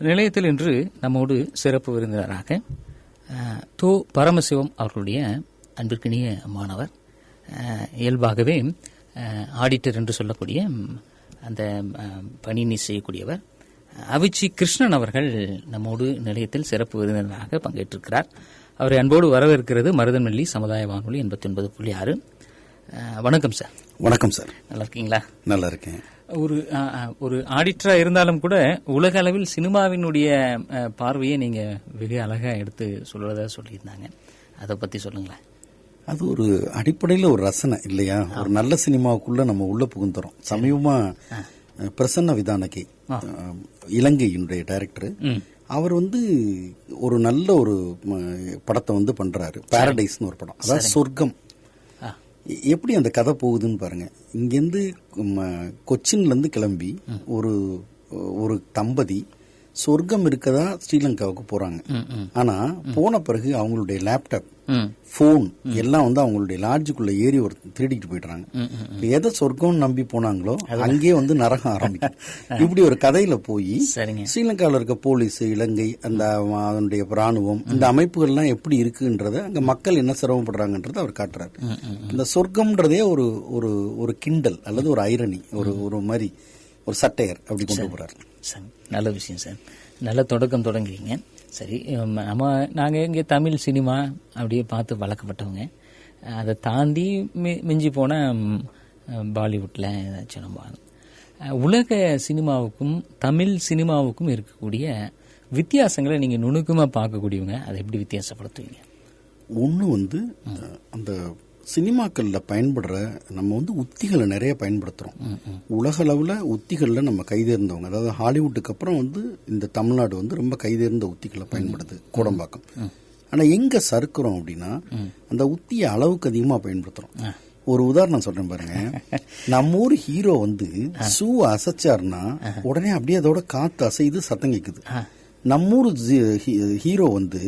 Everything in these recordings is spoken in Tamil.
நிலையத்தில் இன்று நம்மோடு சிறப்பு விருந்தினராக தோ பரமசிவம் அவர்களுடைய அன்பிற்கினிய மாணவர் இயல்பாகவே ஆடிட்டர் என்று சொல்லக்கூடிய அந்த அஹ், பணியினை செய்யக்கூடியவர் அவிச்சி கிருஷ்ணன் அவர்கள் நம்மோடு நிலையத்தில் சிறப்பு விருந்தினராக பங்கேற்றிருக்கிறார். அவரை அன்போடு வரவேற்கிறது மருதநெல்லி சமுதாய வானொலி எண்பத்தி ஒன்பது புள்ளி ஆறு. வணக்கம் சார். வணக்கம் சார். நல்லா இருக்கீங்களா? நல்லா இருக்கேன். ஒரு ஒரு ஆடிட்டரா இருந்தாலும் கூட உலக அளவில் சினிமாவினுடைய பார்வையை நீங்க வெகு அழகா எடுத்து சொல்றதா சொல்லியிருந்தாங்க. அதை பத்தி சொல்லுங்களேன். அது ஒரு அடிப்படையில் ஒரு ரசனை இல்லையா? ஒரு நல்ல சினிமாவுக்குள்ள நம்ம உள்ள புகுந்துறோம். சமீபமா பிரசன்ன விதானகி இலங்கையினுடைய டைரக்டர். அவர் வந்து ஒரு நல்ல ஒரு படத்தை வந்து பண்றாரு. பாரடைஸ்னு ஒரு படம். அதாவது சொர்க்கம். எப்படி அந்த கதை போகுதுன்னு பாருங்க. இங்கேருந்து ம, கொச்சின்ல இருந்து கிளம்பி ஒரு ஒரு தம்பதி சொர்க்கம் இருக்கதா ஸ்ரீலங்காவுக்கு போறாங்க. ஆனா போன பிறகு அவங்களுடைய லேப்டாப் ம். ஃபோன் எல்லாம் வந்து அவங்களுடைய லாட்ஜுக்குள்ள ஏறி ஒரு திருடிட்டு போயிடுறாங்க. எதை சொர்க்கம்னு நம்பி போனாங்களோ அங்கேயே வந்து நரகம் ஆரம்பிக்கும். இப்படி ஒரு கதையில போய் ஸ்ரீலங்காவில் இருக்க போலீஸ் இலங்கை அந்த அதனுடைய ராணுவம் இந்த அமைப்புகள்லாம் எப்படி இருக்குன்றத அங்க மக்கள் என்ன சிரமப்படுறாங்கன்றத அவர் காட்டுறாரு. இந்த சொர்க்கம்ன்றதே ஒரு ஒரு ஒரு கிண்டல் அல்லது ஒரு ஐரணி ஒரு ஒரு மாதிரி ஒரு சட்டையர் அப்படி கொண்டு போறாரு. சரி. நல்ல விஷயம் சார். நல்ல தொடக்கம் தொடங்குறீங்க. சரி நம்ம நாங்கள் இங்கே தமிழ் சினிமா அப்படியே பார்த்து வளர்க்கப்பட்டவங்க. அதை தாண்டி மி- மிஞ்சி போன பாலிவுட்டில் ஏதாச்சும் நம்ம உலக சினிமாவுக்கும் தமிழ் சினிமாவுக்கும் இருக்கக்கூடிய வித்தியாசங்களை நீங்கள் நுணுக்கமாக பார்க்கக்கூடியவங்க அதை எப்படி வித்தியாசப்படுத்துவீங்க? ஒன்று வந்து அந்த சினிமாக்கள்ல பயன்படுற நம்ம வந்து உத்திகளை நிறைய பயன்படுத்துறோம். உலக அளவில் உத்திகளில் நம்ம கைதேர்ந்தவங்க. அதாவது ஹாலிவுட்டுக்கு அப்புறம் வந்து இந்த தமிழ்நாடு வந்து ரொம்ப கைதேர்ந்த உத்திகளை பயன்படுது கோடம்பாக்கம். ஆனா எங்க சறுக்குறோம் அப்படின்னா அந்த உத்தியை அளவுக்கு அதிகமா பயன்படுத்துறோம். ஒரு உதாரணம் சொல்றேன் பாருங்க. நம்ம ஊர் ஹீரோ வந்து ஷூ அசைச்சாருன்னா உடனே அப்படியே அதோட காத்து அசைது சத்தம் கேக்குது. நம்ம ஊர் ஜி- ஹீ- ஹீரோ வந்து.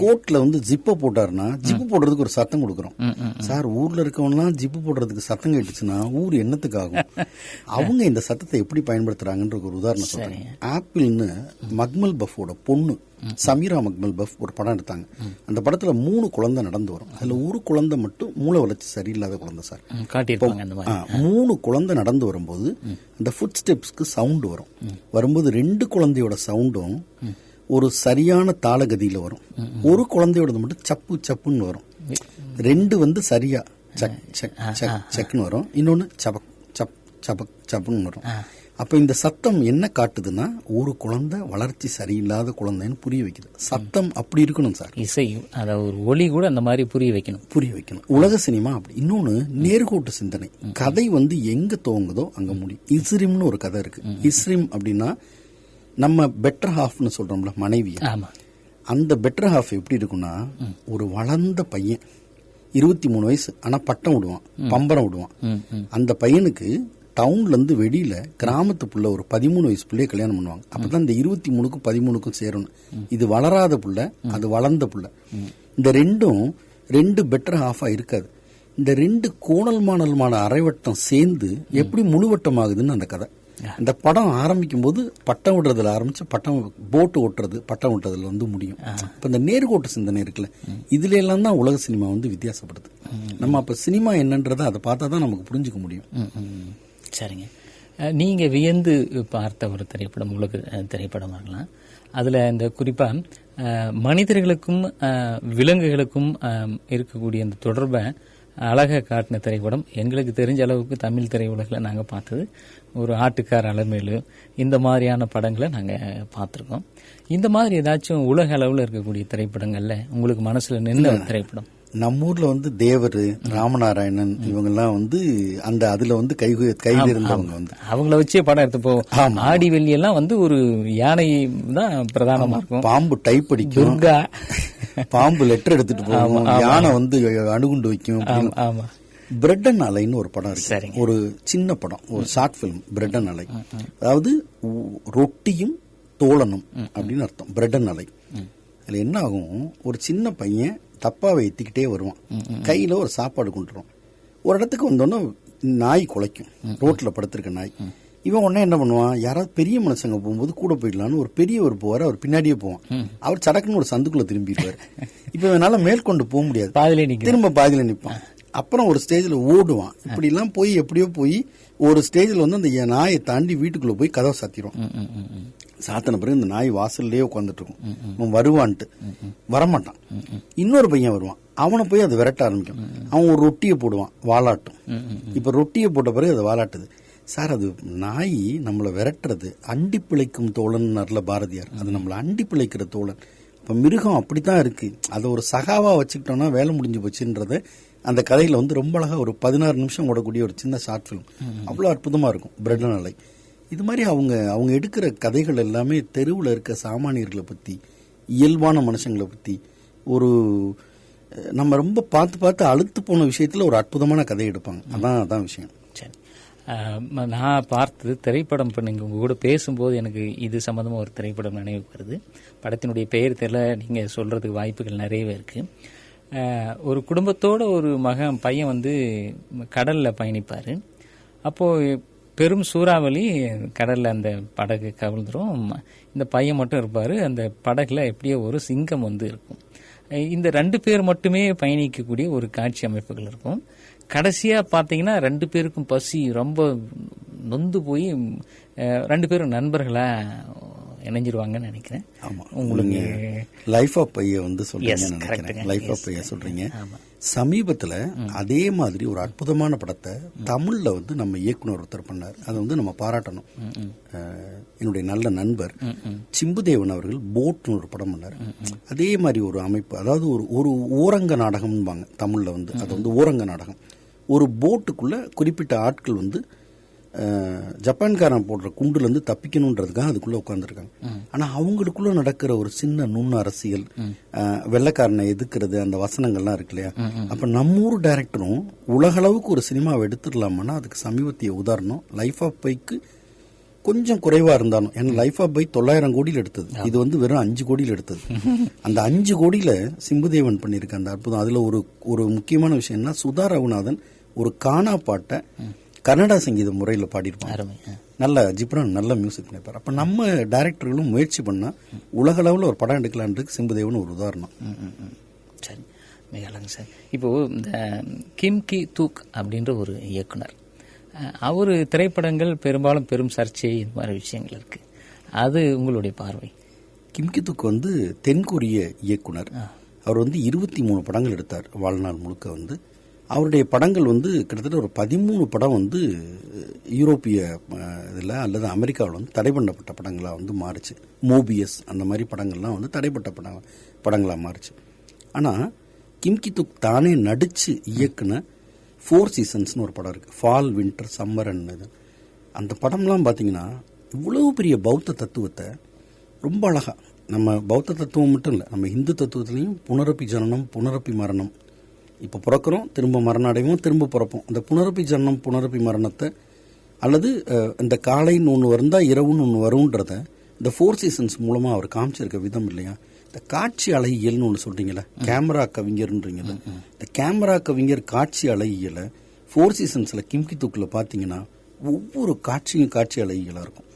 கோட்ல வந்து ஜிப்பை போட்டாருன்னா ஜிப்பு போடுறதுக்கு ஒரு சத்தம் கொடுக்குறோம். சார் ஊர்ல இருக்கவன்லாம் ஜிப்பு போடுறதுக்கு சத்தம் கேட்டுச்சுன்னா ஊர் என்னத்துக்கு ஆகும் அவங்க இந்த சத்தத்தை எப்படி பயன்படுத்துறாங்கன்ற ஒரு உதாரணம் சொல்றேன். ஆப்பிள்னு மக்மல் பஃபோட பொண்ணு சமீரா மக்மல் பஃப் ஒரு படம் எடுத்தாங்க. அந்த படத்துல மூணு குழந்தை நடந்து வரும். அதுல ஒரு குழந்தை மட்டும் மூளை வளர்ச்சி சரியில்லாத குழந்தை சார். மூணு குழந்தை நடந்து வரும்போது அந்த ஃபுட் ஸ்டெப்ஸ்க்கு சவுண்ட் வரும். வரும்போது ரெண்டு குழந்தையோட சவுண்டும் ஒரு சரியான தாளகதியில வரும். ஒரு குழந்தையோடது மட்டும் சப்பு சப்புன்னு வரும். ரெண்டு வந்து சரியா சக் சக் சக் சக்னு வரும். இன்னொன்னு சபக் சப் சபக் சப்புன்னு வரும். அப்ப இந்த சத்தம் என்ன காட்டுதுன்னா ஒரு குழந்தை வளர்ச்சி சரியில்லாத குழந்தைன்னு புரிய வைக்குது. சத்தம் அப்படி இருக்கணும் சார். இசை அதை ஒரு ஒளி கூட அந்த மாதிரி புரிய வைக்கணும். புரிய வைக்கணும். உலக சினிமா அப்படி. இன்னொன்னு நேர்கோட்டு சிந்தனை. கதை வந்து எங்க துவங்குதோ அங்க முடியும். இஸ்ரிம்னு ஒரு கதை இருக்கு. இஸ்ரிம் அப்படின்னா நம்ம பெட்டர் ஹாஃப்னு சொல்றோம்ல மனைவி அந்த பெட்டர் ஹாஃப் எப்படி இருக்கும்னா ஒரு வளர்ந்த பையன். இருபத்தி மூணு வயசு. ஆனா பட்டம் விடுவான். பம்பரம் விடுவான். அந்த பையனுக்கு டவுன்ல இருந்து வெளியில கிராமத்து புள்ள ஒரு பதிமூணு வயசு பிள்ளைய கல்யாணம் பண்ணுவாங்க. அப்பதான் இந்த இருபத்தி மூணுக்கும் பதிமூணுக்கும் சேரணும். இது வளராத புள்ள அது வளர்ந்த புள்ள. இந்த ரெண்டும் ரெண்டு பெட்டர் ஹாஃபா இருக்காது. இந்த ரெண்டு கோணல் மாணல்மான அரைவட்டம் சேர்ந்து எப்படி முழுவட்டம் ஆகுதுன்னு அந்த கதை. அந்த படம் ஆரம்பிக்கும் போது பட்டம் விடுறதுல ஆரம்பிச்சு பட்டம் போட்டு ஓட்டுறது பட்டம் விட்டுறதுல வந்து முடியும். இப்ப இந்த நேர்கோட்டு சிந்தனை இருக்குல்ல இதுல எல்லாம் தான் உலக சினிமா வந்து வித்தியாசப்படுது. நம்ம அப்ப சினிமா என்னன்றதை அதை பார்த்தா தான் நமக்கு புரிஞ்சுக்க முடியும். சரிங்க. அஹ், நீங்க வியந்து பார்த்த ஒரு திரைப்படம் உலக திரைப்படம் ஆகலாம் அதுல இந்த குறிப்பா அஹ், மனிதர்களுக்கும் விலங்குகளுக்கும் இருக்கக்கூடிய அந்த தொடர்பை அழகா காட்டின திரைப்படம். எங்களுக்கு தெரிஞ்ச அளவுக்கு தமிழ் திரையுலகில் நாங்கள் பார்த்தது. ஒரு ஆட்டுக்கார அலமேலு இந்த மாதிரியான படங்களை நாங்கள் பார்த்துருக்கோம். இந்த மாதிரி ஏதாச்சும் உலக அளவில் இருக்கக்கூடிய திரைப்படங்கள்ல உங்களுக்கு மனசுல நின்ற ஒரு திரைப்படம்? நம்ம ஊர்ல வந்து தேவர் ராமநாராயணன் இவங்கெல்லாம் வந்து அந்த அதுல வந்து கை கைதிருந்தவங்க வந்து. அவங்கள வச்சே படம் எடுத்து போவோம் ஆடி வெள்ளி எல்லாம் வந்து ஒரு யானை தான் பிரதானமா இருக்கும். பாம்பு டைப் அடிக்கும் பாம்பு லெட்டர் எடுத்துட்டு போகும் யானை வந்து அணுகுண்டு வைக்கும். ஆமா பிரெட் அண்ட் அலைன்னு ஒரு படம் இருக்கு. ஒரு சின்ன படம் ஒரு ஷார்ட் பிலிம் பிரெட் அண்ட் அலை அதாவது ரொட்டியும் தோழனும் அப்படின்னு அர்த்தம். பிரெட் அண்ட் அலை அதுல என்ன ஆகும்? ஒரு சின்ன பையன் தப்பாவை எத்திக்கிட்டே வருவான். கையில ஒரு சாப்பாடு கொண்டு வருவான் ஒரு இடத்துக்கு வந்தோன்னே நாய் குலைக்கும். ரோட்ல படுத்திருக்க நாய். இவன் உடனே என்ன பண்ணுவான்? யாராவது பெரிய மனுஷங்க போகும்போது கூட போயிடலான்னு ஒரு பெரியவர் போவார் அவர் பின்னாடியே போவான். அவர் சடக்குன்னு ஒரு சந்துக்குள்ள திரும்பிடுவார். இப்ப இவனால மேற்கொண்டு போக முடியாது. திரும்ப பாதியில நிப்பான். அப்புறம் ஒரு ஸ்டேஜ்ல ஓடுவான். இப்படி எல்லாம் போய் எப்படியோ போய் ஒரு ஸ்டேஜ்ல வந்து அந்த நாயை தாண்டி வீட்டுக்குள்ள போய் கதவை சாத்திடுவான். சாத்தின பிறகு இந்த நாய் வாசல்லையே உட்காந்துட்டு இருக்கும் அவன் வருவான்ட்டு. வரமாட்டான். இன்னொரு பையன் வருவான். அவனை போய் அதை விரட்ட ஆரம்பிக்கும். அவன் ஒரு ரொட்டியை போடுவான் வாலாட்டும். இப்ப ரொட்டியை போட்ட பிறகு அது வாலாட்டுது. சார் அது நாய் நம்மளை விரட்டுறது அண்டி பிழைக்கும் தோழன் பாரதியார். அது நம்மளை அண்டி பிழைக்கிற தோழன். இப்ப மிருகம் அப்படித்தான் இருக்கு. அதை ஒரு சகாவா வச்சுக்கிட்டோம்னா வேலை முடிஞ்சு போச்சுன்றத அந்த கதையில வந்து ரொம்ப அழகா ஒரு பதினாறு நிமிஷம் ஓடக்கூடிய ஒரு சின்ன ஷார்ட் ஃபிலிம் அவ்வளோ அற்புதமா இருக்கும். பிரெட் அலை. இது மாதிரி அவங்க அவங்க எடுக்கிற கதைகள் எல்லாமே தெருவில் இருக்க சாமானியர்களை பற்றி இயல்பான மனுஷங்களை பற்றி ஒரு நம்ம ரொம்ப பார்த்து பார்த்து அழுத்து போன விஷயத்தில் ஒரு அற்புதமான கதை எடுப்பாங்க. அதான் அதான் விஷயம். சரி. நான் பார்த்தது திரைப்படம் இப்போ நீங்கள் உங்கள் கூட பேசும்போது எனக்கு இது சம்மந்தமாக ஒரு திரைப்படம் நினைவுக்கு வருது. படத்தினுடைய பெயர் தெரியல நீங்கள் சொல்கிறதுக்கு வாய்ப்புகள் நிறையவே இருக்குது ஒரு குடும்பத்தோட ஒரு மகன் பையன் வந்து கடலில் பயணிப்பார். அப்போது பெரும் சூறாவளி கடலில் அந்த படகு கவிழ்ந்துரும். இந்த பையன் மட்டும் இருப்பார். அந்த படகுல எப்படியோ ஒரு சிங்கம் வந்து இருக்கும். இந்த ரெண்டு பேர் மட்டுமே பயணிக்கக்கூடிய ஒரு காட்சி அமைப்புகள் இருக்கும். கடைசியா பாத்தீங்கன்னா ரெண்டு பேருக்கும் பசி ரொம்ப நொந்து போய் ரெண்டு பேரும் நண்பர்களா இணைஞ்சிருவாங்கன்னு நினைக்கிறேன். ஆமா. உங்களுக்கு லைஃப் ஆஃப் பைய வந்து சொல்றீங்க. லைஃப் ஆஃப் Yes, பைய சொல்றீங்க. ஆமா. சமீபத்துல அதே மாதிரி ஒரு அற்புதமான படத்தை தமிழ்ல வந்து நம்ம இயக்குனர் ஒருத்தர் பண்ணார். அதை வந்து நம்ம பாராட்டணும். என்னுடைய நல்ல நண்பர் சிம்புதேவன் அவர்கள் போட்னு ஒரு படம் பண்ணார். அதே மாதிரி ஒரு அமைப்பு அதாவது ஒரு ஒரு ஓரங்க நாடகம்பாங்க தமிழ்ல வந்து. அது வந்து ஓரங்க நாடகம். ஒரு போட்டுக்குள்ள குறிப்பிட்ட ஆட்கள் வந்து ஜப்பான்காரன் போடுற குண்டுல இருந்து தப்பிக்கணுன்றதுக்காக அதுக்குள்ள உட்காந்துருக்காங்க ஆனா அவங்களுக்குள்ள நடக்கிற ஒரு சின்ன நுண் அரசியல் வெள்ளைக்காரனை எதிர்க்கிறது அந்த வசனங்கள்லாம் இருக்கு இல்லையா? அப்ப நம்ம ஊர் டைரக்டரும் உலகளவுக்கு ஒரு சினிமாவை எடுத்துடலாமான்னா அதுக்கு சமீபத்திய உதாரணம் லைஃப் ஆஃப் பைக்கு கொஞ்சம் குறைவா இருந்தாலும் ஏன்னா லைஃப் ஆஃப் பை தொள்ளாயிரம் கோடியில் எடுத்தது. இது வந்து வெறும் அஞ்சு கோடியில் எடுத்தது. அந்த அஞ்சு கோடியில சிம்புதேவன் பண்ணியிருக்க அந்த அற்புதம். அதுல ஒரு ஒரு முக்கியமான விஷயம்னா சுதா ரகுநாதன் ஒரு கானா பாட்டை கன்னடா சங்கீத முறையில் ஆ. நல்ல ஜிப்ரான் நல்ல மியூசிக் பண்ணியிருப்பார் அப்ப நம்ம டைரக்டர்களும் முயற்சி பண்ணா உலக அளவுல ஒரு படம் எடுக்கலான்றதுக்கு சிம்புதேவன் ஒரு உதாரணம். சரி. மிக அழகு சார். இப்போ இந்த கிம் கி தூக் அப்படின்ற ஒரு இயக்குனர் அவர் திரைப்படங்கள் பெரும்பாலும் பெரும் சர்ச்சை இது மாதிரி விஷயங்கள் இருக்கு. அது உங்களுடைய பார்வை? கிம்கித்துக்கு வந்து தென்கொரிய இயக்குனர். அவர் வந்து இருபத்தி மூணு படங்கள் எடுத்தார் வாழ்நாள் முழுக்க வந்து. அவருடைய படங்கள் வந்து கிட்டத்தட்ட ஒரு பதிமூணு படம் வந்து யூரோப்பிய இதில் அல்லது அமெரிக்காவில் வந்து தடை பண்ணப்பட்ட படங்களாக வந்து மாறுச்சு. மோபியஸ் அந்த மாதிரி படங்கள்லாம் வந்து தடைப்பட்ட படம் படங்களாக மாறுச்சு. ஆனால் கிம்கி துக் தானே நடித்து இயக்குன ஃபோர் சீசன்ஸ்னு ஒரு படம் இருக்குது ஃபால் வின்டர் சம்மர் இது. அந்த படம்லாம் பார்த்தீங்கன்னா இவ்வளோ பெரிய பௌத்த தத்துவத்தை ரொம்ப அழகாக நம்ம பௌத்த தத்துவம் மட்டும் இல்லை நம்ம இந்து தத்துவத்திலையும் புனரப்பி ஜனனம் புனரப்பி மரணம் இப்போ பிறக்கிறோம் திரும்ப மரணம் அடைவோம் திரும்ப பிறப்போம். அந்த புனரப்பி ஜனனம் புனரப்பி மரணத்தை அல்லது இந்த காலைன்னு ஒன்று வந்தால் இரவுன்னு ஒன்று வரும்ன்றத இந்த ஃபோர் சீசன்ஸ் மூலமாக அவர் காமிச்சிருக்க விதம் இல்லையா? இந்த காட்சி அழகியல்னு ஒன்று சொல்றீங்களா கேமரா கவிஞர்ன்றீங்கல்ல. இந்த கேமரா கவிஞர் காட்சி அழகியலை ஃபோர் சீசன்ஸில் கிம்கி தூக்கில் பார்த்தீங்கன்னா ஒவ்வொரு காட்சியும் காட்சி அழகியலாக இருக்கும்.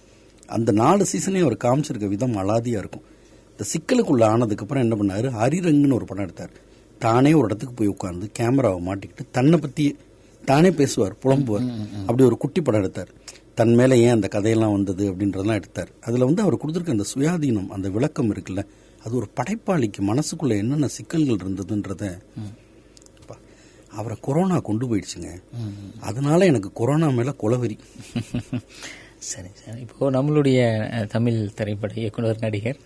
அந்த நாலு சீசனையும் அவர் காமிச்சிருக்க விதம் அலாதியாக இருக்கும். இந்த சிக்கலுக்குள்ள ஆனதுக்கப்புறம் என்ன பண்ணாரு? ஹரிரங்குன்னு ஒரு படம் எடுத்தார். தானே ஒரு இடத்துக்கு போய் உட்காந்து கேமராவை மாட்டிக்கிட்டு தன்னை பற்றியே தானே பேசுவார் புலம்புவார். அப்படி ஒரு குட்டி படம் எடுத்தார். தன் மேலே ஏன் அந்த கதையெல்லாம் வந்தது அப்படின்றதெல்லாம் எடுத்தார். அதில் வந்து அவர் கொடுத்துருக்க அந்த சுயாதீனம் அந்த விளக்கம் இருக்குல்ல அது ஒரு படைப்பாளிக்கு மனசுக்குள்ள என்னென்ன சிக்கல்கள் இருந்ததுன்றத அவரை கொரோனா கொண்டு போயிடுச்சுங்க. அதனால எனக்கு கொரோனா மேல குலவெறி. சரி சார். இப்போ நம்மளுடைய தமிழ் திரைப்பட இயக்குனர் நடிகர்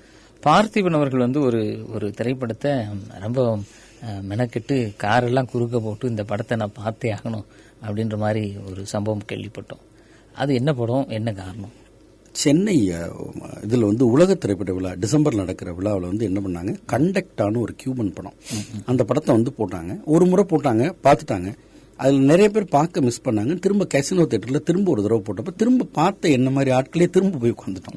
பார்த்திபன் அவர்கள் வந்து ஒரு ஒரு திரைப்படத்தை ரொம்ப மெனக்கெட்டு காரெல்லாம் குறுக்க போட்டு இந்த படத்தை நான் பார்த்தே ஆகணும் அப்படின்ற மாதிரி ஒரு சம்பவம் கேள்விப்பட்டோம். அது என்ன படம்? என்ன காரணம்? சென்னை இதில் வந்து உலக திரைப்பட விழா டிசம்பர் நடக்கிற விழாவில் வந்து என்ன பண்ணாங்க? கண்டக்டான ஒரு கியூபன் படம். அந்த படத்தை வந்து போட்டாங்க. ஒரு முறை போட்டாங்க பார்த்துட்டாங்க. அதில் நிறைய பேர் பார்க்க மிஸ் பண்ணாங்க. திரும்ப கேசினோ தேட்டரில் திரும்ப ஒரு தடவை போட்டப்ப திரும்ப பார்த்த என்ன மாதிரி ஆட்களே திரும்ப போய் உட்காந்துட்டோம்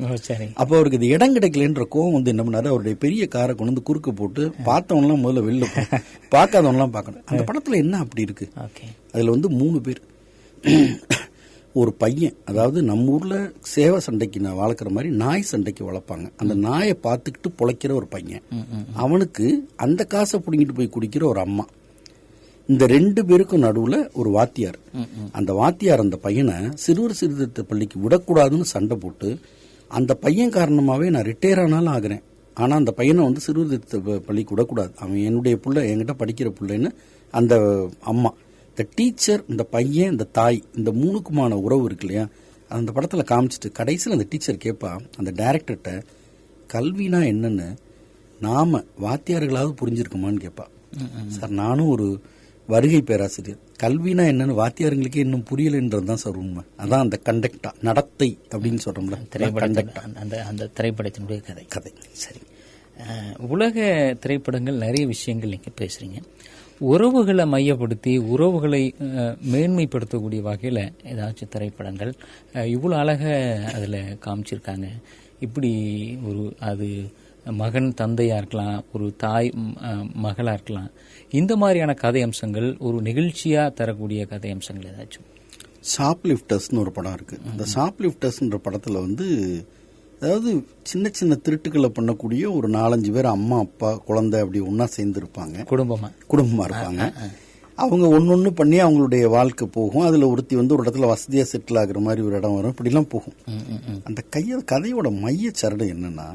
அப்போ அவருக்கு இது இடம் கிடைக்கலன்ற கோவம் வந்து என்ன பண்ணாரு? அவருடைய பெரிய காரை கொண்டு வந்து குறுக்க போட்டு பார்த்தவன்லாம் முதல்ல வெளில போ பார்க்காதவன்லாம் பார்க்கணும். அந்த படத்துல என்ன அப்படி இருக்கு? அதுல வந்து மூணு பேர். ஒரு பையன் அதாவது நம்ம ஊர்ல சேவை சண்டைக்கு நான் வளர்க்குற மாதிரி நாய் சண்டைக்கு வளர்ப்பாங்க. அந்த நாயை பார்த்துக்கிட்டு பொழைக்கிற ஒரு பையன். அவனுக்கு அந்த காசை பிடிங்கிட்டு போய் குடிக்கிற ஒரு அம்மா. இந்த ரெண்டு பேருக்கும் நடுவுல ஒரு வாத்தியார். அந்த வாத்தியார் அந்த பையனை சிறுவர் சீர்திருத்த பள்ளிக்கு விடக்கூடாதுன்னு சண்டை போட்டு அந்த பையன் காரணமாவே நான் ரிட்டையர் ஆனாலும் ஆகிறேன். ஆனா அந்த பையனை வந்து சிறுவர் சீர்திருத்த ப- பள்ளிக்கு விடக்கூடாது. அவன் என்னுடைய புள்ள என்கிட்ட படிக்கிற புள்ளைன்னு அந்த அம்மா. இந்த டீச்சர் இந்த பையன் இந்த தாய் இந்த மூணுக்குமான உறவு இருக்கு இல்லையா? அந்த படத்துல காமிச்சிட்டு கடைசியில் அந்த டீச்சர் கேட்பா அந்த டைரக்டர்கிட்ட கல்வினா என்னன்னு நாம வாத்தியார்களாவது புரிஞ்சிருக்குமான்னு கேட்பா சார் நானும் ஒரு வருகை பேராசிரியர். கல்வினா என்னன்னு வாத்தியாருங்களுக்கே இன்னும் புரியலைன்றது தான் சார் உண்மை. அதான் அந்த கண்டக்டா நடத்தை அப்படின்னு சொல்றோம்ல. திரைப்படத்தின் அந்த- அந்த அந்த திரைப்படத்தினுடைய கதை. கதை. சரி. உலக திரைப்படங்கள் நிறைய விஷயங்கள் நீங்க பேசுறீங்க. உறவுகளை மையப்படுத்தி உறவுகளை மேன்மைப்படுத்தக்கூடிய வகையில் ஏதாச்சும் திரைப்படங்கள் இவ்வளோ அழக அதில் காமிச்சிருக்காங்க. இப்படி ஒரு அது மகன் தந்தையா இருக்கலாம் ஒரு தாய் ம், அஹ், மகளா இருக்கலாம். இந்த மாதிரியான கதை அம்சங்கள் ஒரு நெகிழ்ச்சியா தரக்கூடிய கதை அம்சங்கள் ஏதாச்சும்? ஷாப் லிஃப்டர்ஸ்னு ஒரு படம் இருக்கு. அந்த ஷாப் லிஃப்டர்ஸ்ன்ற படத்துல வந்து அதாவது சின்ன சின்ன திருட்டுகளை பண்ணக்கூடிய ஒரு நாலஞ்சு பேர் அம்மா அப்பா குழந்தை அப்படி ஒண்ணா சேர்ந்து இருப்பாங்க குடும்பமா? குடும்பமா இருப்பாங்க. அவங்க ஒன்னொன்னு பண்ணி அவங்களுடைய வாழ்க்கை போகும். அதுல ஒருத்தி வந்து ஒரு இடத்துல வசதியா செட்டில் ஆகுற மாதிரி ஒரு இடம் வரும். இப்படிலாம் போகும். அந்த கைய கதையோட மைய சரடு என்னன்னா.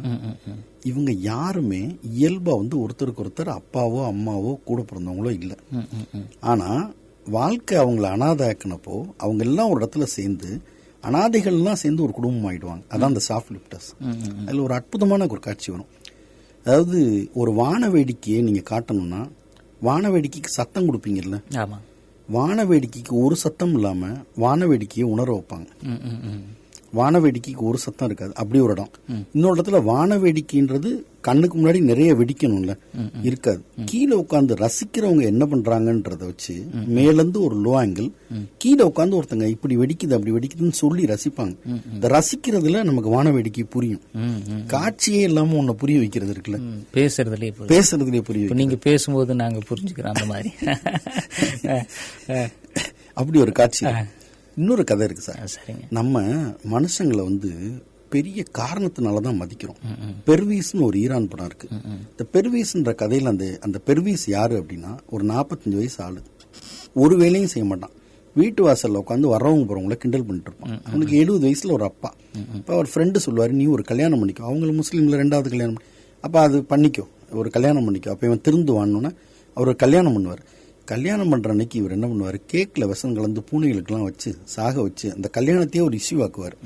இவங்க யாருமே இயல்பா வந்து ஒருத்தருக்கு ஒருத்தர் அப்பாவோ அம்மாவோ கூட பிறந்தவங்களோ இல்லை. ம், ம், ம். ஆனா வாழ்க்கை அவங்கள அனாதையாக்குனப்போ அவங்க எல்லாம் ஒரு இடத்துல சேர்ந்து அனாதைகள்லாம் சேர்ந்து ஒரு குடும்பம் ஆயிடுவாங்க. அதான் அந்த சாஃப்ட் லிப்டர்ஸ் அதுல ஒரு அற்புதமான ஒரு காட்சி வரும். அதாவது ஒரு வான வேடிக்கையை நீங்க காட்டணும்னா வான வேடிக்கைக்கு சத்தம் கொடுப்பீங்கல்ல? ஆமா. வான வேடிக்கைக்கு ஒரு சத்தம் இல்லாம வான வேடிக்கையை உணர வைப்பாங்க. ம், ம், ம். வான வேடிக்கைக்கு ஒரு சத்தம் இருக்காது அப்படி ஒரு இடம் இன்னொரு இடத்துல வான வேடிக்கைன்றது கண்ணுக்கு முன்னாடி நிறைய வெடிக்கணும்ல இருக்காது கீழே உட்காந்து ரசிக்கிறவங்க என்ன பண்றாங்கன்றத வச்சு மேலேருந்து ஒரு லோ ஆங்கிள் கீழே உட்காந்து ஒருத்தங்க இப்படி வெடிக்குது அப்படி வெடிக்குதுன்னு சொல்லி ரசிப்பாங்க இந்த ரசிக்கிறதுல நமக்கு வான வேடிக்கை புரியும். காட்சியே இல்லாம உன்னை புரிய வைக்கிறது இருக்குல்ல பேசுறதுலயே. பேசுறதுலயே புரிய நீங்க பேசும்போது நாங்க புரிஞ்சுக்கிறோம் அந்த மாதிரி அப்படி ஒரு காட்சி. இன்னொரு கதை இருக்கு சார். சரிங்க. நம்ம மனுஷங்களை வந்து பெரிய காரணத்தினால தான் மதிக்கிறோம். பெர்வீஸ்னு ஒரு ஈரான் படம் இருக்கு. இந்த பெர்வீஸ்ன்ற கதையில அந்த அந்த பெர்வீஸ் யாரு அப்படின்னா ஒரு நாற்பத்தஞ்சு வயசு ஆளு. ஒரு வேலையும் செய்ய மாட்டான். வீட்டு வாசல்ல உட்காந்து வர்றவங்க போறவங்கள கிண்டல் பண்ணிட்டு இருப்பான். அவனுக்கு எழுபது வயசுல ஒரு அப்பா. இப்ப அவர் ஃப்ரெண்டு சொல்லுவாரு நீ ஒரு கல்யாணம் பண்ணிக்கோ. அவங்கள முஸ்லீம்ல ரெண்டாவது கல்யாணம் பண்ணி அப்ப அது பண்ணிக்கோ. ஒரு கல்யாணம் பண்ணிக்கோ. அப்ப இவன் திருந்துவான்னு அவர் கல்யாணம் பண்ணுவார். கல்யாணம் பண்ற அன்னைக்கு இவர் என்ன பண்ணுவார்? கேக்ல விஷம் கலந்து பூனைகளுக்கெல்லாம் வச்சு சாக வச்சு அந்த கல்யாணத்தையே ஒரு இஷ்யூ ஆக்குவார்.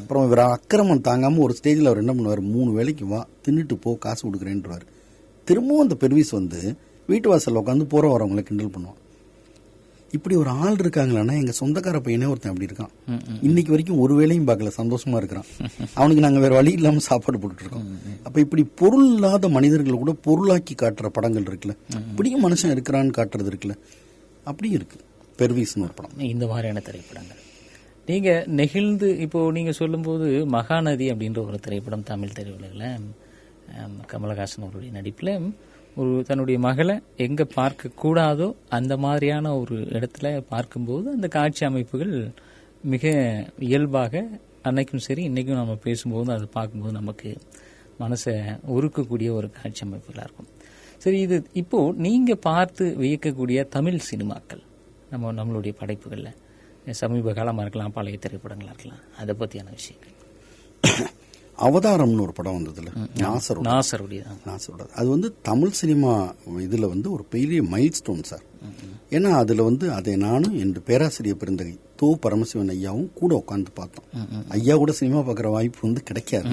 அப்புறம் இவர் அக்கிரமம் தாங்காம ஒரு ஸ்டேஜ்ல அவர் என்ன பண்ணுவார்? மூணு வேலைக்கு வா தின்னுட்டு போ காசு கொடுக்குறேன்றவார். திரும்பவும் அந்த பெர்வீஸ் வந்து வீட்டு வாசல்ல உட்காந்து போற வரவங்களை கிண்டல் பண்ணுவான். இப்படி ஒரு ஆள் இருக்காங்களான்னா எங்க சொந்தக்கார பையனே ஒருத்தன் அப்படி இருக்கான். இன்னைக்கு வரைக்கும் ஒரு வேலையும் பார்க்கல சந்தோஷமா இருக்கிறான். அவனுக்கு நாங்க வேற வழி இல்லாம சாப்பாடு போட்டுட்டு இருக்கோம் அப்ப இப்படி பொருள் இல்லாத மனிதர்களை கூட பொருளாக்கி காட்டுற படங்கள் இருக்குல்ல. இப்படியும் மனுஷன் இருக்கிறான்னு காட்டுறது இருக்குல்ல. அப்படியும் இருக்கு. பெர்வீஸ்னு ஒரு படம். இந்த மாதிரியான திரைப்படங்கள். நீங்க நெகிழ்ந்து இப்போ நீங்க சொல்லும்போது மகாநதி அப்படின்ற ஒரு திரைப்படம் தமிழ் திரையுலகில் கமலஹாசன் அவருடைய நடிப்புல ஒரு தன்னுடைய மகளை எங்க பார்க்க கூடாதோ அந்த மாதிரியான ஒரு இடத்துல பார்க்கும்போது அந்த காட்சி அமைப்புகள் மிக இயல்பாக அன்னைக்கும் சரி இன்னைக்கும் நம்ம பேசும்போது அதை பார்க்கும்போது நமக்கு மனசை உருக்கக்கூடிய ஒரு காட்சி அமைப்புகளாக இருக்கும். சரி இது இப்போ நீங்க பார்த்து வியக்கக்கூடிய தமிழ் சினிமாக்கள் நம்ம நம்மளுடைய படைப்புகளில் சமீப காலமாக இருக்கலாம் பழைய திரைப்படங்களாக இருக்கலாம் அதை பற்றியான விஷயங்கள். அவதாரம்னு ஒரு படம் வந்ததுல. நாசர் நாசருடைய நாசரோட. அது வந்து தமிழ் சினிமா இதுல வந்து ஒரு பெரிய மைல் ஸ்டோன் சார் ஏன்னா அதுல வந்து அதை நானும் என் பேராசிரியர் பெருந்தகை தோ பரமசிவன் ஐயாவும் கூட உட்காந்து பார்த்தோம். ஐயா கூட சினிமா பார்க்குற வாய்ப்பு வந்து கிடைக்காது.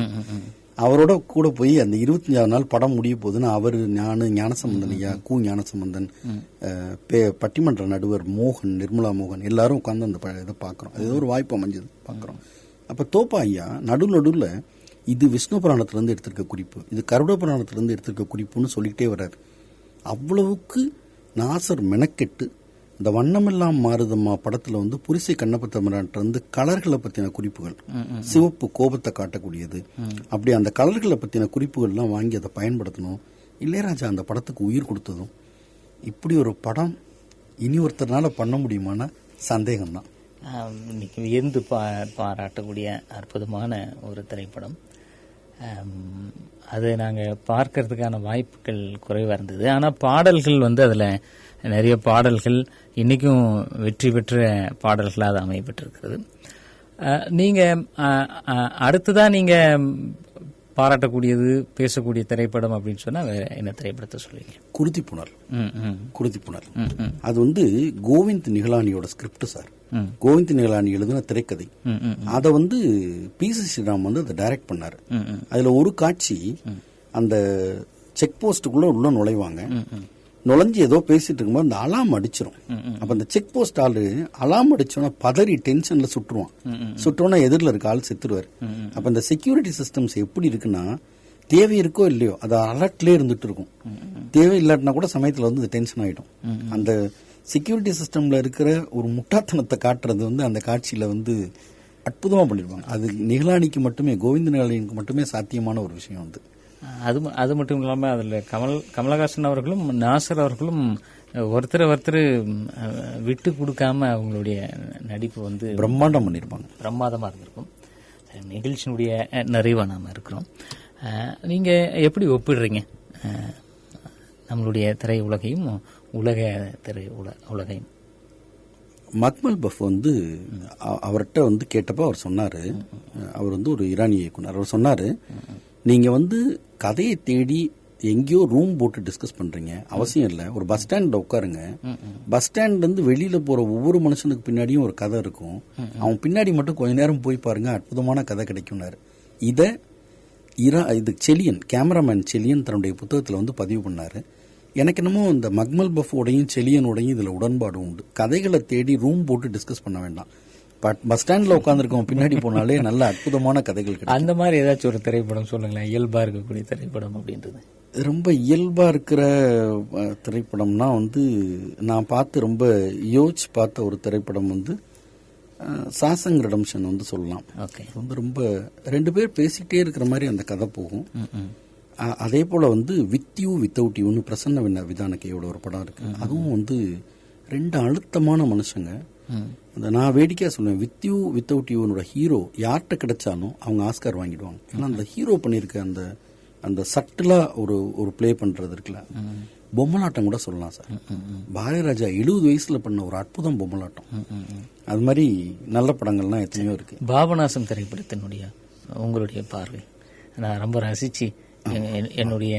அவரோட கூட போய் அந்த இருபத்தஞ்சாவது நாள் படம் முடிய போகுதுன்னு அவர் ஞான ஞானசம்பந்தன் ஐயா கு ஞானசம்பந்தன் பட்டிமன்ற நடுவர் மோகன் நிர்மலா மோகன் எல்லாரும் உட்காந்து அந்த இதை பார்க்குறோம். அது ஒரு வாய்ப்பு அமைஞ்சது பார்க்குறோம். அப்ப தோப்பா ஐயா நடு நடுவில் இது விஷ்ணு புராணத்திலிருந்து எடுத்திருக்க குறிப்பு. இது கருட புராணத்திலிருந்து எடுத்திருக்க குறிப்புன்னு சொல்லிட்டே வர்றாரு. அவ்வளவுக்கு நாசர் மெனக்கெட்டு இந்த வண்ணமெல்லாம் மாறுதம்மா படத்துல வந்து புரிசை கண்ணப்பத்தமரான்ட்டு வந்து கலர்களை பத்தின குறிப்புகள். சிவப்பு கோபத்தை காட்டக்கூடியது. அப்படி அந்த கலர்களை பத்தின குறிப்புகள்லாம் வாங்கி அதை பயன்படுத்தணும். இளையராஜா அந்த படத்துக்கு உயிர் கொடுத்ததும் இப்படி ஒரு படம் இனி ஒருத்தர்னால பண்ண முடியுமான சந்தேகம்தான். இன்னைக்கு வியந்து பா பாராட்டக்கூடிய அற்புதமான ஒரு திரைப்படம். அது நாங்கள் பார்க்கறதுக்கான வாய்ப்புகள் குறைவாக இருந்தது. ஆனால் பாடல்கள் வந்து அதில் நிறைய பாடல்கள் இன்றைக்கும் வெற்றி பெற்ற பாடல்களாக அது அமையப்பட்டிருக்கிறது. அஹ், நீங்க அஹ், அஹ், அடுத்ததா நீங்க பாராட்டக்கூடியது பேசக்கூடிய திரைப்படம் அப்படின்னு சொன்னா வேற என்ன திரைப்படத்தை சொல்லுவீங்க? குருதி ம், குருதி ம், அது வந்து கோவிந்த் நிகலானியோட ஸ்கிரிப்ட் சார். கோவிந்த் நிகலானி எழுதின திரைக்கதை. அதை வந்து பி சி ஸ்ரீராம் வந்து அதை டைரக்ட் பண்ணாரு. அதுல ஒரு காட்சி அந்த செக் போஸ்ட்டுக்குள்ள உள்ள நுழைவாங்க. நுழைஞ்சு ஏதோ பேசிட்டு இருக்கும்போது அந்த அலாம் அடிச்சிரும். அப்ப அந்த செக் போஸ்ட் ஆளு அலாம் அடிச்சோன்னா பதறி டென்ஷன்ல சுட்டுருவான். சுட்டோன்னா எதிரில் இருக்க ஆள் செத்துருவார். அப்ப இந்த செக்யூரிட்டி சிஸ்டம்ஸ் எப்படி இருக்குன்னா தேவை இருக்கோ இல்லையோ அது அலர்ட்லேயே இருந்துட்டு இருக்கும். தேவை இல்லாட்டினா கூட சமயத்துல வந்து டென்ஷன் ஆயிடும். அந்த செக்யூரிட்டி சிஸ்டம்ல இருக்கிற ஒரு முட்டாத்தனத்தை காட்டுறது வந்து அந்த காட்சியில வந்து அற்புதமா பண்ணிருப்பாங்க. அது நிகழானிக்கு மட்டுமே கோவிந்த நிகழானிக்கு மட்டுமே சாத்தியமான ஒரு விஷயம் வந்து அது அது மட்டும் இல்லாம அதுல கமல் கமலஹாசன் அவர்களும் நாசர் அவர்களும் ஒருத்தர் ஒருத்தர் விட்டு கொடுக்காம அவங்களுடைய நடிப்பு வந்து பிரம்மாண்டம் பண்ணிருப்பாங்க. பிரமாதமா இருந்திருக்கும். நிகழ்ச்சியினுடைய அஹ், நிறைவா நாம இருக்கிறோம். அஹ், நீங்க எப்படி ஒப்பிடுறீங்க? நம்மளுடைய திரை உலகையும் உலக திரை உல- உலகையும். மக்மல் பஃப் வந்து அவர்கிட்ட வந்து கேட்டப்போ அவர் சொன்னார். அவர் வந்து ஒரு ஈரானிய இயக்குனர். அவர் சொன்னார் நீங்கள் வந்து கதையை தேடி எங்கேயோ ரூம் போட்டு டிஸ்கஸ் பண்ணுறீங்க அவசியம் இல்லை. ஒரு பஸ் ஸ்டாண்டில் உட்காருங்க. பஸ் ஸ்டாண்ட்லேருந்து வெளியில் போகிற ஒவ்வொரு மனுஷனுக்கு பின்னாடியும் ஒரு கதை இருக்கும். அவன் பின்னாடி மட்டும் கொஞ்ச நேரம் போய் பாருங்க. அற்புதமான கதை கிடைக்கும்னாரு. இதை இரா இது செலியன் கேமராமேன் செலியன் தன்னுடைய புத்தகத்தில் வந்து பதிவு பண்ணார். எனக்கு என்னமோ இந்த மக்மல் பஃபோடையும் செலியனோடையும் இதுல உடன்பாடு உண்டு. கதைகளை தேடி ரூம் போட்டு டிஸ்கஸ் பண்ண வேண்டாம். பட் பஸ் ஸ்டாண்ட்ல உட்காந்துருக்கோம் பின்னாடி போனாலே நல்ல அற்புதமான கதைகள் கிடைக்கும். அந்த மாதிரி ஏதாச்சும் ஒரு திரைப்படம் சொல்லுங்களேன். இயல்பா இருக்கக்கூடிய திரைப்படம் அப்படின்றது. ரொம்ப இயல்பா இருக்கிற திரைப்படம்னா வந்து நான் பார்த்து ரொம்ப யோசிச்சு பார்த்த ஒரு திரைப்படம் வந்து சாசங் ரிடம்ஷன் வந்து சொல்லலாம். ஓகே வந்து ரொம்ப ரெண்டு பேர் பேசிக்கிட்டே இருக்கிற மாதிரி அந்த கதை போகும். அதே போல வந்து வித் யூ வித்தவுட் யூன்னு பிரசன்ன விதானக்கையோட ஒரு படம் இருக்கு. அதுவும் வந்து ரெண்டு அழுத்தமான மனுஷங்க. அந்த நான் வேடிக்கையா சொல்லுவேன். வித் யூ வித்தவுட் யூனோட ஹீரோ யார்கிட்ட கிடைச்சாலும் அவங்க ஆஸ்கார் வாங்கிடுவாங்க. ஏன்னா அந்த ஹீரோ பண்ணியிருக்க அந்த அந்த சட்டிலா ஒரு ஒரு ப்ளே பண்றது இருக்குல்ல. பொம்மலாட்டம் கூட சொல்லலாம் சார். பாரதிராஜா எழுபது வயசுல பண்ண ஒரு அற்புதம் பொம்மலாட்டம். அது மாதிரி நல்ல படங்கள்லாம் எத்தனையோ இருக்கு. பாபநாசம் திரைப்படத்தினுடைய உங்களுடைய பார்வை. நான் ரொம்ப ரசிச்சு என்னுடைய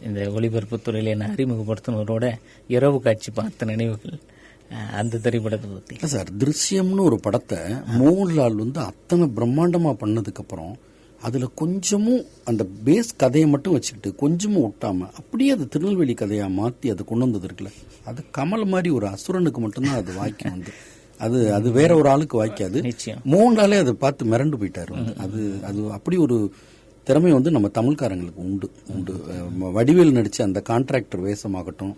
இந்த ஒளிபரப்பு துறையில் என்னை அறிமுகப்படுத்தினவரோட இரவு காட்சி பார்த்த நினைவுகள் அந்த திரைப்படத்தை பற்றி இல்ல சார் திருஷ்யம்னு ஒரு படத்தை மோகன்லால் வந்து அத்தனை பிரம்மாண்டமா பண்ணதுக்கு அப்புறம் அதுல கொஞ்சமும் அந்த பேஸ் கதையை மட்டும் வச்சுக்கிட்டு கொஞ்சமும் ஒட்டாம அப்படியே அது திருநெல்வேலி கதையா மாத்தி அதை கொண்டு வந்தது இருக்குல்ல அது கமல் மாதிரி ஒரு அசுரனுக்கு மட்டும்தான் அது வாய்க்கும் வந்து. அது அது வேற ஒரு ஆளுக்கு வாய்க்காது. மோகன்லாலே அதை பார்த்து மிரண்டு போயிட்டாரு அது அது அப்படி ஒரு திறமை வந்து நம்ம தமிழ்காரங்களுக்கு உண்டு உண்டு. வடிவேல் நடிச்ச அந்த கான்ட்ராக்டர் வேஷமாகட்டும்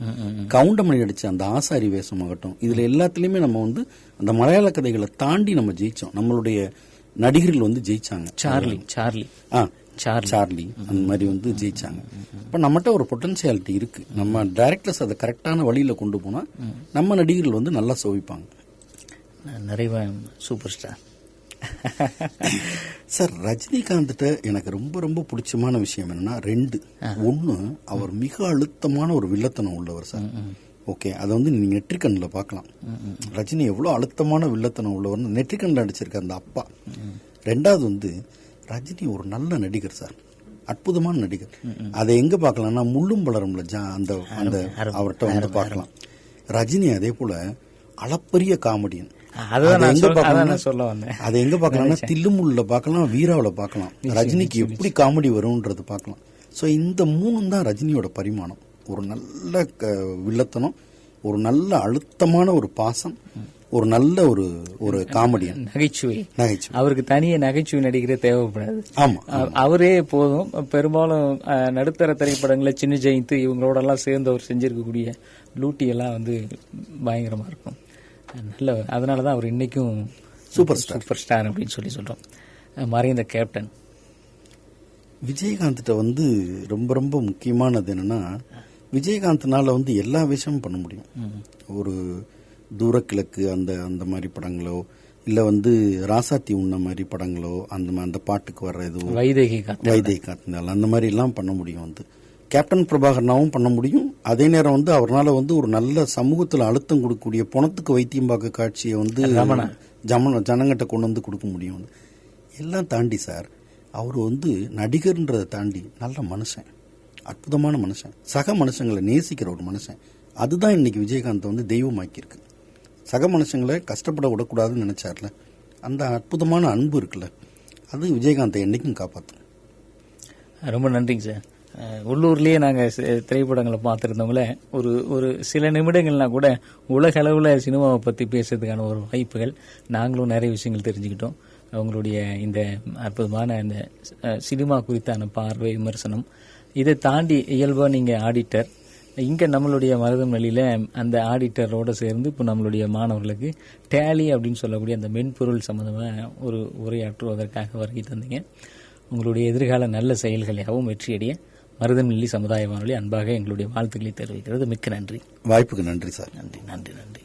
கவுண்டமணி நடிச்ச அந்த ஆசாரி வேஷமாகட்டும் இதுல எல்லாத்துலயுமே நம்ம வந்து அந்த மலையாள கதைகளை தாண்டி நம்ம ஜெயிச்சோம். நம்மளுடைய நடிகர்கள் வந்து ஜெயிச்சாங்க. Charlie Charlie. ஆ சார்லி. சார்லி அந்த மாதிரி வந்து ஜெயிச்சாங்க. இப்ப நம்மகிட்ட ஒரு பொட்டன்சியாலிட்டி இருக்கு. நம்ம டைரக்டர்ஸ் அதை கரெக்டான வழியில கொண்டு போனா நம்ம நடிகர்கள் வந்து நல்லா சோவிப்பாங்க நிறைவ சூப்பர் ஸ்டார். சார் ரஜினிகாந்த்கிட்ட எனக்கு ரொம்ப ரொம்ப பிடிச்சமான விஷயம் என்னன்னா ரெண்டு. ஒன்னு அவர் மிக அழுத்தமான ஒரு வில்லத்தனம் உள்ளவர் சார். ஓகே அதை வந்து நீங்க நெற்றிக்கண்ணில் பார்க்கலாம். ரஜினி எவ்வளவு அழுத்தமான வில்லத்தனம் உள்ளவர்னு நெற்றிக்கண்ணில் நடிச்சிருக்க அந்த அப்பா. ரெண்டாவது வந்து ரஜினி ஒரு நல்ல நடிகர் சார். அற்புதமான நடிகர். அதை எங்க பார்க்கலாம்னா முள்ளும் பலரும்ல ஜா அந்த அந்த அவர்கிட்ட வந்து பார்க்கலாம். ரஜினி அதே போல அளப்பரிய காமெடியன். அதுதான் எங்க நான் சொல்ல வந்தேன். அதை எங்க பார்க்கலாம்னா தில்லுமுல்ல பார்க்கலாம் வீராவுல பார்க்கலாம். ரஜினிக்கு எப்படி காமெடி வரும்ன்றது பார்க்கலாம். சோ இந்த மூணும் தான் ரஜினியோட பரிமாணம். ஒரு நல்ல வில்லத்தனம் ஒரு நல்ல அழுத்தமான ஒரு பாசம் ஒரு நல்ல ஒரு ஒரு காமெடியன். நகைச்சுவை. நகைச்சுவை. அவருக்கு தனியே நகைச்சுவை நடிகரே தேவைப்படாது. ஆமா அவரே போதும். பெரும்பாலும் நடுத்தர திரைப்படங்களை சின்ன ஜெயித்து இவங்களோட எல்லாம் சேர்ந்து அவர் செஞ்சிருக்கக்கூடிய லூட்டி எல்லாம் வந்து பயங்கரமா இருக்கும். நல்ல அதனாலதான் அவர் இன்னைக்கும் சூப்பர் ஸ்டார் சூப்பர் ஸ்டார் அப்படின்னு சொல்லி சொல்றோம். அ, மறைந்த கேப்டன் விஜயகாந்த்கிட்ட வந்து ரொம்ப ரொம்ப முக்கியமானது என்னன்னா விஜயகாந்த்னால வந்து எல்லா விஷயமும் பண்ண முடியும். ஒரு தூரக்கிழக்கு அந்த அந்த மாதிரி படங்களோ இல்லை வந்து ராசாத்தி உண்ண மாதிரி படங்களோ அந்த அந்த பாட்டுக்கு வர்ற இதுவோ வைதேகி காத்து வைதை காத்தினால் அந்த மாதிரி எல்லாம் பண்ண முடியும் வந்து. கேப்டன் பிரபாகரனாவும் பண்ண முடியும். அதே நேரம் வந்து அவரால் வந்து ஒரு நல்ல சமூகத்தில் அழுத்தம் கொடுக்கக்கூடிய பணத்துக்கு வைத்தியம் பார்க்க காட்சியை வந்து ஜமன. ஜனங்கிட்ட கொண்டு வந்து கொடுக்க முடியும். எல்லாம் தாண்டி சார் அவர் வந்து நடிகர்ன்றதை தாண்டி நல்ல மனுஷன். அற்புதமான மனுஷன். சக மனுஷங்களை நேசிக்கிற ஒரு மனுஷன். அதுதான் இன்னைக்கு விஜயகாந்த் வந்து தெய்வமாக்கியிருக்கு. சக மனுஷங்களை கஷ்டப்பட விடக்கூடாதுன்னு நினைச்சார்ல. அந்த அற்புதமான அன்பு இருக்குல்ல அது விஜயகாந்தை என்னைக்கும் காப்பாற்றும் ரொம்ப நன்றிங்க சார். உள்ளூர்லேயே நாங்கள் திரைப்படங்களை பார்த்துருந்தவங்கள ஒரு ஒரு சில நிமிடங்கள்னா கூட உலக அளவில் சினிமாவை பற்றி பேசுறதுக்கான ஒரு வாய்ப்புகள். நாங்களும் நிறைய விஷயங்கள் தெரிஞ்சுக்கிட்டோம். அவங்களுடைய இந்த அற்புதமான இந்த சினிமா குறித்தான பார்வை விமர்சனம் இதை தாண்டி இயல்பாக நீங்கள் ஆடிட்டர். இங்கே நம்மளுடைய மருதம் வழியில் அந்த ஆடிட்டரோடு சேர்ந்து இப்போ நம்மளுடைய மாணவர்களுக்கு டேலி அப்படின்னு சொல்லக்கூடிய அந்த மென்பொருள் சம்மந்தமாக ஒரு உரையாற்றுவதற்காக வருகை தந்தீங்க. உங்களுடைய எதிர்கால நல்ல செயல்கள் யாவும் வெற்றியடைய மருதம் நெல்லி சமுதாய வானொலி அன்பாக எங்களுடைய வாழ்த்துக்களை தெரிவிக்கிறது. மிக்க நன்றி. வாய்ப்புக்கு நன்றி சார். நன்றி நன்றி நன்றி.